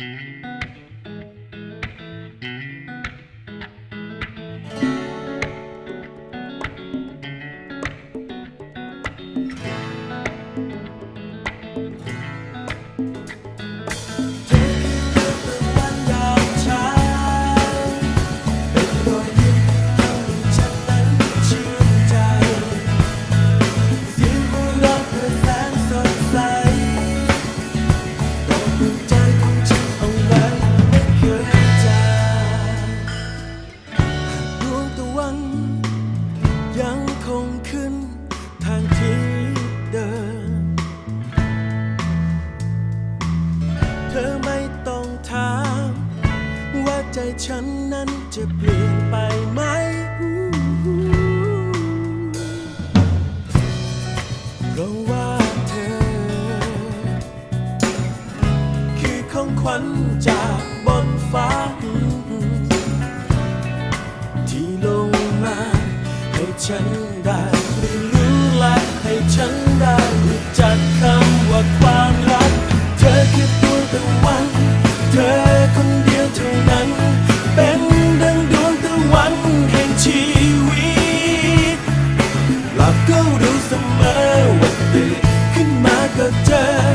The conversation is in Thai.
วั วงตะวันยังคงขึ้นทางที่เดิม เธอไม่ต้องถาม ว่าใจฉันนั้นจะเปลี่ยนไปไหม เพราะว่าเธอ คือของขวัญจากบนฟ้า ฉันได้เรียนรู้และให้ฉันได้รู้จักคำว่าความรัก เธอคือตัวตะวัน เธอคนเดียวเท่านั้น เป็นดังดวงตะวันแห่งชีวิต หลับก็รู้เสมอว่าตื่นขึ้นมาก็เจอ